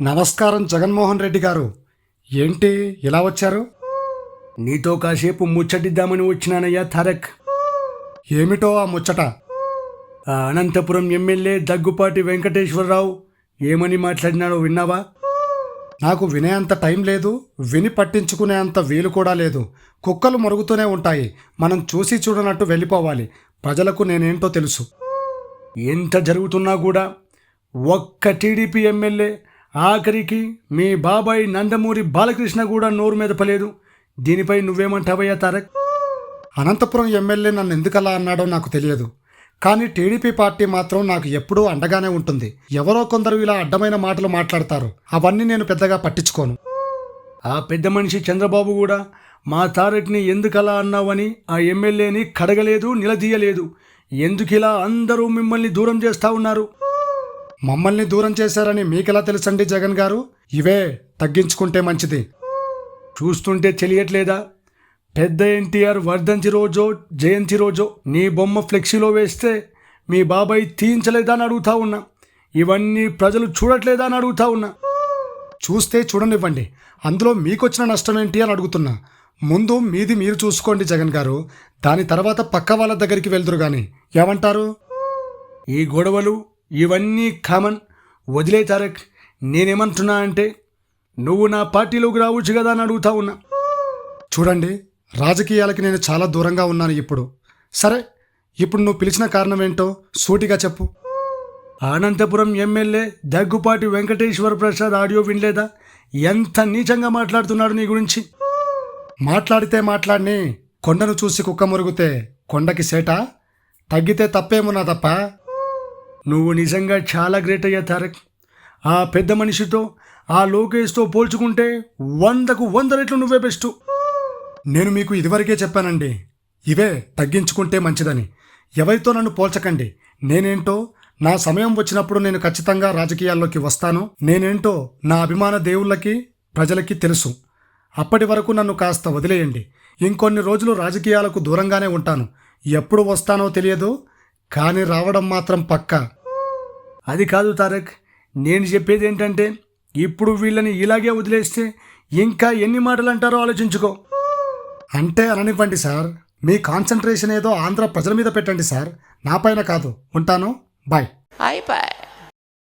నమస్కారం జగన్మోహన్ రెడ్డి గారు. ఏంటి ఇలా వచ్చారు? నీతో కాసేపు ముచ్చటిద్దామని వచ్చినానయ్యా తారక్. ఏమిటో ఆ ముచ్చట? ఆ అనంతపురం ఎమ్మెల్యే దగ్గుపాటి వెంకటేశ్వరరావు ఏమని మాట్లాడినాడో విన్నావా? నాకు వినే అంత టైం లేదు విని పట్టించుకునే అంత వీలు కూడా లేదు. కుక్కలు మరుగుతూనే ఉంటాయి మనం చూసి చూడనట్టు వెళ్ళిపోవాలి. ప్రజలకు నేనేంటో తెలుసు. ఎంత జరుగుతున్నా కూడా ఒక్క టీడీపీ ఎమ్మెల్యే ఆఖరికి మీ బాబాయ్ నందమూరి బాలకృష్ణ కూడా నోరు మెదపలేదు దీనిపై నువ్వేమంటావయ్యా తారక్? అనంతపురం ఎమ్మెల్యే నన్ను ఎందుకలా అన్నాడో నాకు తెలియదు. కానీ టీడీపీ పార్టీ మాత్రం నాకు ఎప్పుడూ అండగానే ఉంటుంది. ఎవరో కొందరు ఇలా అడ్డమైన మాటలు మాట్లాడతారు. అవన్నీ నేను పెద్దగా పట్టించుకోను. ఆ పెద్ద మనిషి చంద్రబాబు కూడా మా తారక్ని ఎందుకలా అన్నావని ఆ ఎమ్మెల్యేని కడగలేదు నిలదీయలేదు. ఎందుకిలా అందరూ మిమ్మల్ని దూరం చేస్తా ఉన్నారు? మమ్మల్ని దూరం చేశారని మీకెలా తెలుసండి జగన్ గారు? ఇవే తగ్గించుకుంటే మంచిది. చూస్తుంటే తెలియట్లేదా? పెద్ద ఎన్టీఆర్ వర్ధంతి రోజో జయంతి రోజో నీ బొమ్మ ఫ్లెక్సీలో వేస్తే మీ బాబాయ్ తీయించలేదా అని అడుగుతా ఉన్నా. ఇవన్నీ ప్రజలు చూడట్లేదా అని అడుగుతా ఉన్నా. చూస్తే చూడనివ్వండి. అందులో మీకొచ్చిన నష్టం ఏంటి అని అడుగుతున్నా. ముందు మీది మీరు చూసుకోండి జగన్ గారు. దాని తర్వాత పక్క వాళ్ళ దగ్గరికి వెళ్దురు కానీ ఏమంటారు? ఈ గొడవలు ఇవన్నీ కామన్ వదిలే తారక్ నేనేమంటున్నా అంటే నువ్వు నా పార్టీలోకి రావచ్చు కదా అని అడుగుతా ఉన్నా. చూడండి రాజకీయాలకి నేను చాలా దూరంగా ఉన్నాను ఇప్పుడు. సరే ఇప్పుడు నువ్వు పిలిచిన కారణం ఏంటో సూటిగా చెప్పు. అనంతపురం ఎమ్మెల్యే దగ్గుపాటి వెంకటేశ్వర ప్రసాద్ ఆడియో వినలేదా? ఎంత నీచంగా మాట్లాడుతున్నాడు నీ గురించి? మాట్లాడితే మాట్లాడిని కొండను చూసి కుక్క మురుగుతే కొండకి సేట? తగ్గితే తప్పేమున్నా తప్ప? నువ్వు నిజంగా చాలా గ్రేట్ అయ్యా తారక్. ఆ పెద్ద మనిషితో ఆ లోకేష్తో పోల్చుకుంటే వందకు వంద రెట్లు నువ్వే బెస్ట్ నేను మీకు ఇదివరకే చెప్పానండి ఇవే తగ్గించుకుంటే మంచిదని. ఎవరితో నన్ను పోల్చకండి నేనేంటో నా సమయం వచ్చినప్పుడు నేను ఖచ్చితంగా రాజకీయాల్లోకి వస్తాను నేనేంటో నా అభిమాన దేవుళ్ళకి ప్రజలకి తెలుసు. అప్పటి వరకు నన్ను కాస్త వదిలేయండి. ఇంకొన్ని రోజులు రాజకీయాలకు దూరంగానే ఉంటాను. ఎప్పుడు వస్తానో తెలియదు కానీ రావడం మాత్రం పక్కా. అది కాదు తారక్ నేను చెప్పేది ఏంటంటే ఇప్పుడు వీళ్ళని ఇలాగే వదిలేస్తే ఇంకా ఎన్ని మాటలు అంటారో ఆలోచించుకో. అంటే అననివ్వండి సార్ మీ కాన్సన్ట్రేషన్ ఏదో ఆంధ్ర ప్రజల మీద పెట్టండి సార్. నా పైన కాదు. ఉంటాను. బాయ్. బాయ్.